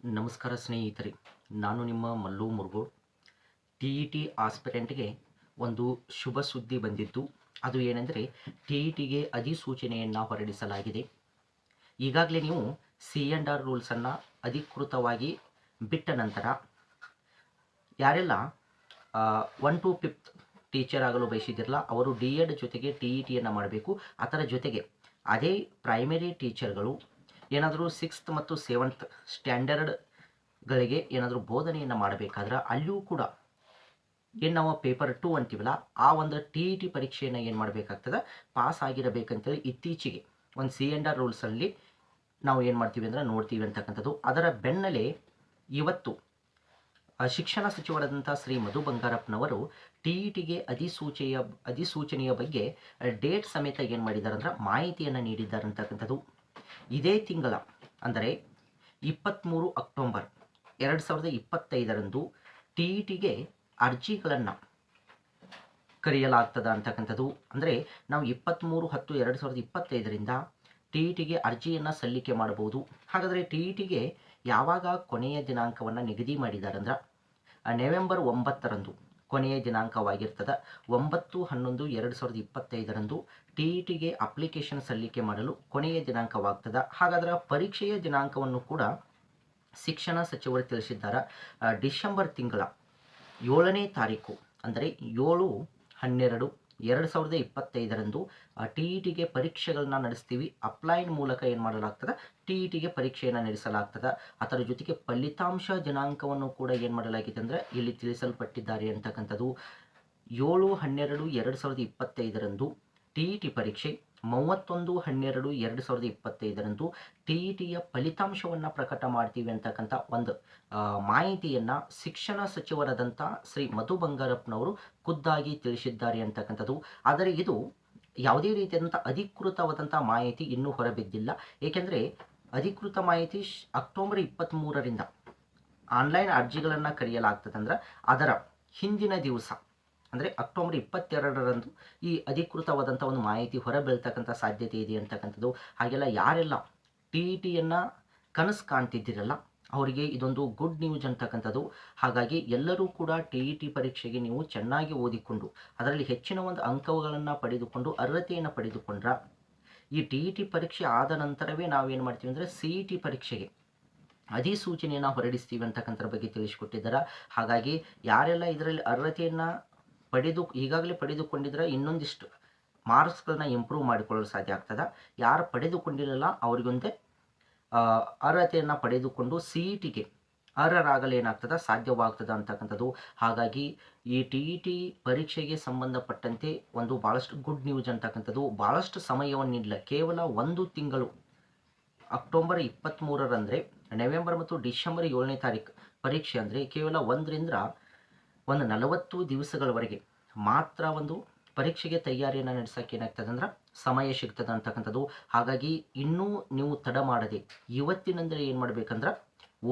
ನಮಸ್ಕಾರ ಸ್ನೇಹಿತರೆ, ನಾನು ನಿಮ್ಮ Mallu Murugod T E T ಆಸ್ಪಿರೆಂಟ್ಗೆ ಒಂದು ಶುಭ ಸುದ್ದಿ ಬಂದಿತ್ತು ಅದು ಏನೆಂದರೆ ಟಿ ಇ ಟಿಗೆ ಅಧಿಸೂಚನೆಯನ್ನು ಹೊರಡಿಸಲಾಗಿದೆ. ಈಗಾಗಲೇ ನೀವು ಸಿ ಎಂಡ್ ಆರ್ ರೂಲ್ಸನ್ನು ಅಧಿಕೃತವಾಗಿ ಬಿಟ್ಟ ನಂತರ ಯಾರೆಲ್ಲ ಒನ್ ಟು ಫಿಫ್ತ್ ಟೀಚರ್ ಆಗಲು ಬಯಸಿದಿರಲ್ಲ, ಅವರು ಡಿ ಎಡ್ ಜೊತೆಗೆ ಟಿ ಇ ಟಿಯನ್ನು ಮಾಡಬೇಕು. ಅದರ ಜೊತೆಗೆ ಅದೇ ಪ್ರೈಮರಿ ಟೀಚರ್ಗಳು ಏನಾದರೂ ಸಿಕ್ಸ್ತ್ ಮತ್ತು ಸೆವೆಂತ್ ಸ್ಟ್ಯಾಂಡರ್ಡ್ಗಳಿಗೆ ಏನಾದರೂ ಬೋಧನೆಯನ್ನು ಮಾಡಬೇಕಾದ್ರೆ ಅಲ್ಲಿಯೂ ಕೂಡ ಏನು ನಾವು ಪೇಪರ್ ಟು ಅಂತೀವಲ್ಲ, ಆ ಒಂದು ಟಿ ಇ ಟಿ ಪರೀಕ್ಷೆಯನ್ನು ಏನು ಮಾಡಬೇಕಾಗ್ತದೆ? ಪಾಸ್ ಆಗಿರಬೇಕಂತೇಳಿ ಇತ್ತೀಚೆಗೆ ಒಂದು ಸಿ ಎಂಡ್ ಆರ್ ರೂಲ್ಸಲ್ಲಿ ನಾವು ಏನು ಮಾಡ್ತೀವಿ ಅಂದ್ರೆ ನೋಡ್ತೀವಿ ಅಂತಕ್ಕಂಥದ್ದು. ಅದರ ಬೆನ್ನಲ್ಲೇ ಇವತ್ತು ಶಿಕ್ಷಣ ಸಚಿವರಾದಂಥ ಶ್ರೀ ಮಧು ಬಂಗಾರಪ್ಪನವರು ಟಿ ಇ ಟಿಗೆ ಅಧಿಸೂಚೆಯ, ಅಧಿಸೂಚನೆಯ ಬಗ್ಗೆ ಡೇಟ್ ಸಮೇತ ಏನು ಮಾಡಿದ್ದಾರೆ ಅಂದ್ರೆ ಮಾಹಿತಿಯನ್ನು ನೀಡಿದ್ದಾರೆ ಅಂತಕ್ಕಂಥದ್ದು ಇದೇ ತಿಂಗಳ, ಅಂದರೆ ಇಪ್ಪತ್ತ್ಮೂರು ಅಕ್ಟೋಬರ್ ಎರಡು ಸಾವಿರದ ಇಪ್ಪತ್ತೈದರಂದು ಟಿ ಇ ಟಿಗೆ ಅರ್ಜಿಗಳನ್ನು ಕರೆಯಲಾಗ್ತದ ಅಂತಕ್ಕಂಥದ್ದು. ಅಂದರೆ ನಾವು ಇಪ್ಪತ್ತ್ಮೂರು ಹತ್ತು ಎರಡು ಸಾವಿರದ ಇಪ್ಪತ್ತೈದರಿಂದ ಟಿ ಇ ಟಿಗೆ ಅರ್ಜಿಯನ್ನು ಸಲ್ಲಿಕೆ ಮಾಡಬಹುದು. ಹಾಗಾದರೆ ಟಿ ಇ ಟಿಗೆ ಯಾವಾಗ ಕೊನೆಯ ದಿನಾಂಕವನ್ನು ನಿಗದಿ ಮಾಡಿದ್ದಾರೆ ಅಂದ್ರೆ ನವೆಂಬರ್ ಒಂಬತ್ತರಂದು ಕೊನೆಯ ದಿನಾಂಕವಾಗಿರ್ತದೆ. ಒಂಬತ್ತು, ಹನ್ನೊಂದು, ಎರಡು ಸಾವಿರದ ಇಪ್ಪತ್ತೈದರಂದು ಟಿ ಇ ಟಿಗೆ ಅಪ್ಲಿಕೇಶನ್ ಸಲ್ಲಿಕೆ ಮಾಡಲು ಕೊನೆಯ ದಿನಾಂಕವಾಗ್ತದೆ. ಹಾಗಾದ್ರೆ ಪರೀಕ್ಷೆಯ ದಿನಾಂಕವನ್ನು ಕೂಡ ಶಿಕ್ಷಣ ಸಚಿವರು ತಿಳಿಸಿದ್ದಾರೆ. ಡಿಸೆಂಬರ್ ತಿಂಗಳ ಏಳನೇ ತಾರೀಕು, ಅಂದರೆ ಏಳು, ಹನ್ನೆರಡು ಎರಡು ಸಾವಿರದ ಇಪ್ಪತ್ತೈದರಂದು ಟಿ ಇ ಟಿಗೆ ಪರೀಕ್ಷೆಗಳನ್ನ ನಡೆಸ್ತೀವಿ. ಅಪ್ಲೈನ್ ಮೂಲಕ ಏನು ಮಾಡಲಾಗ್ತದೆ? ಟಿ ಇ ಟಿಗೆ ಪರೀಕ್ಷೆಯನ್ನು ನಡೆಸಲಾಗ್ತದೆ. ಅದರ ಜೊತೆಗೆ ಫಲಿತಾಂಶ ದಿನಾಂಕವನ್ನು ಕೂಡ ಏನು ಮಾಡಲಾಗಿದೆ ಅಂದರೆ, ಇಲ್ಲಿ ತಿಳಿಸಲ್ಪಟ್ಟಿದ್ದಾರೆ ಅಂತಕ್ಕಂಥದ್ದು. ಏಳು ಹನ್ನೆರಡು ಎರಡು ಸಾವಿರದ ಇಪ್ಪತ್ತೈದರಂದು ಟಿ ಇ ಟಿ ಪರೀಕ್ಷೆ ಮೂವತ್ತೊಂದು, ಹನ್ನೆರಡು, ಎರಡು ಸಾವಿರದ ಇಪ್ಪತ್ತೈದರಂದು ಟಿ ಇ ಟಿಯ ಫಲಿತಾಂಶವನ್ನು ಪ್ರಕಟ ಮಾಡ್ತೀವಿ ಅಂತಕ್ಕಂಥ ಒಂದು ಮಾಹಿತಿಯನ್ನು ಶಿಕ್ಷಣ ಸಚಿವರಾದಂಥ ಶ್ರೀ ಮಧು ಬಂಗಾರಪ್ಪನವರು ಖುದ್ದಾಗಿ ತಿಳಿಸಿದ್ದಾರೆ ಅಂತಕ್ಕಂಥದ್ದು. ಆದರೆ ಇದು ಯಾವುದೇ ರೀತಿಯಾದಂಥ ಅಧಿಕೃತವಾದಂಥ ಮಾಹಿತಿ ಇನ್ನೂ ಹೊರಬಿದ್ದಿಲ್ಲ. ಏಕೆಂದರೆ ಅಧಿಕೃತ ಮಾಹಿತಿ ಅಕ್ಟೋಬರ್ ಇಪ್ಪತ್ತ್ಮೂರರಿಂದ ಆನ್ಲೈನ್ ಅರ್ಜಿಗಳನ್ನು ಕರೆಯಲಾಗ್ತದೆ ಅಂದ್ರೆ ಅದರ ಹಿಂದಿನ ದಿವಸ ಅಂದರೆ ಅಕ್ಟೋಬರ್ ಇಪ್ಪತ್ತೆರಡರಂದು ಈ ಅಧಿಕೃತವಾದಂಥ ಒಂದು ಮಾಹಿತಿ ಹೊರಬೀಳ್ತಕ್ಕಂಥ ಸಾಧ್ಯತೆ ಇದೆ ಅಂತಕ್ಕಂಥದ್ದು. ಹಾಗೆಲ್ಲ ಯಾರೆಲ್ಲ ಟಿ ಇ ಟಿಯನ್ನು ಕನಸು ಕಾಣ್ತಿದ್ದೀರಲ್ಲ, ಅವರಿಗೆ ಇದೊಂದು ಗುಡ್ ನ್ಯೂಸ್ ಅಂತಕ್ಕಂಥದ್ದು. ಹಾಗಾಗಿ ಎಲ್ಲರೂ ಕೂಡ ಟಿ ಇ ಟಿ ಪರೀಕ್ಷೆಗೆ ನೀವು ಚೆನ್ನಾಗಿ ಓದಿಕೊಂಡು, ಅದರಲ್ಲಿ ಹೆಚ್ಚಿನ ಒಂದು ಅಂಕಗಳನ್ನು ಪಡೆದುಕೊಂಡು, ಅರ್ಹತೆಯನ್ನು ಪಡೆದುಕೊಂಡ್ರ, ಈ ಟಿ ಇ ಟಿ ಪರೀಕ್ಷೆ ಆದ ನಂತರವೇ ನಾವೇನು ಮಾಡ್ತೀವಿ ಅಂದರೆ ಸಿ ಇ ಟಿ ಪರೀಕ್ಷೆಗೆ ಅಧಿಸೂಚನೆಯನ್ನು ಹೊರಡಿಸ್ತೀವಿ ಅಂತಕ್ಕಂಥದ್ರ ಬಗ್ಗೆ ತಿಳಿಸಿಕೊಟ್ಟಿದ್ದಾರೆ. ಹಾಗಾಗಿ ಯಾರೆಲ್ಲ ಇದರಲ್ಲಿ ಅರ್ಹತೆಯನ್ನು ಪಡೆದು ಈಗಾಗಲೇ ಪಡೆದುಕೊಂಡಿದ್ರೆ ಇನ್ನೊಂದಿಷ್ಟು ಮಾರ್ಕ್ಸ್ಗಳನ್ನ ಇಂಪ್ರೂವ್ ಮಾಡಿಕೊಳ್ಳಲು ಸಾಧ್ಯ ಆಗ್ತದೆ. ಯಾರು ಪಡೆದುಕೊಂಡಿರಲ್ಲ ಅವರಿಗೊಂದೇ ಅರ್ಹತೆಯನ್ನು ಪಡೆದುಕೊಂಡು ಸಿ ಇ ಟಿಗೆ ಅರ್ಹರಾಗಲು ಏನಾಗ್ತದೆ ಸಾಧ್ಯವಾಗ್ತದೆ ಅಂತಕ್ಕಂಥದ್ದು. ಹಾಗಾಗಿ ಈ ಟಿ ಇ ಟಿ ಪರೀಕ್ಷೆಗೆ ಸಂಬಂಧಪಟ್ಟಂತೆ ಒಂದು ಭಾಳಷ್ಟು ಗುಡ್ ನ್ಯೂಸ್ ಅಂತಕ್ಕಂಥದ್ದು. ಭಾಳಷ್ಟು ಸಮಯವನ್ನು ನೀಡಲ್ಲ ಕೇವಲ ಒಂದು ತಿಂಗಳು, ಅಕ್ಟೋಬರ್ ಇಪ್ಪತ್ತ್ಮೂರರಂದರೆ ನವೆಂಬರ್ ಮತ್ತು ಡಿಸೆಂಬರ್ ಏಳನೇ ತಾರೀಕು ಪರೀಕ್ಷೆ ಅಂದರೆ ಕೇವಲ ಒಂದರಿಂದ ಒಂದು ನಲವತ್ತು ದಿವಸಗಳವರೆಗೆ ಮಾತ್ರ ಒಂದು ಪರೀಕ್ಷೆಗೆ ತಯಾರಿಯನ್ನು ನಡೆಸೋಕೆ ಏನಾಗ್ತದೆ ಅಂದ್ರೆ ಸಮಯ ಸಿಗ್ತದೆ ಅಂತಕ್ಕಂಥದ್ದು. ಹಾಗಾಗಿ ಇನ್ನೂ ನೀವು ತಡ ಮಾಡದೆ ಇವತ್ತಿನಂದರೆ ಏನು ಮಾಡಬೇಕಂದ್ರೆ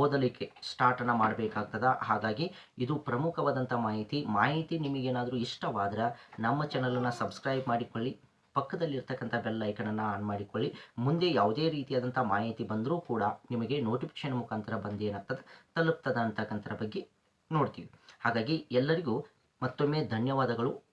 ಓದಲಿಕ್ಕೆ ಸ್ಟಾರ್ಟನ್ನು ಮಾಡಬೇಕಾಗ್ತದ. ಹಾಗಾಗಿ ಇದು ಪ್ರಮುಖವಾದಂಥ ಮಾಹಿತಿ. ಮಾಹಿತಿ ನಿಮಗೇನಾದರೂ ಇಷ್ಟವಾದ್ರೆ ನಮ್ಮ ಚಾನಲನ್ನು ಸಬ್ಸ್ಕ್ರೈಬ್ ಮಾಡಿಕೊಳ್ಳಿ. ಪಕ್ಕದಲ್ಲಿರ್ತಕ್ಕಂಥ ಬೆಲ್ ಐಕನನ್ನು ಆನ್ ಮಾಡಿಕೊಳ್ಳಿ. ಮುಂದೆ ಯಾವುದೇ ರೀತಿಯಾದಂಥ ಮಾಹಿತಿ ಬಂದರೂ ಕೂಡ ನಿಮಗೆ ನೋಟಿಫಿಕೇಶನ್ ಮುಖಾಂತರ ಬಂದು ಏನಾಗ್ತದೆ, ತಲುಪ್ತದ ಅಂತಕ್ಕಂಥರ ಬಗ್ಗೆ ನೋಡ್ತೀವಿ. ಹಾಗಾಗಿ ಎಲ್ಲರಿಗೂ ಮತ್ತೊಮ್ಮೆ ಧನ್ಯವಾದಗಳು.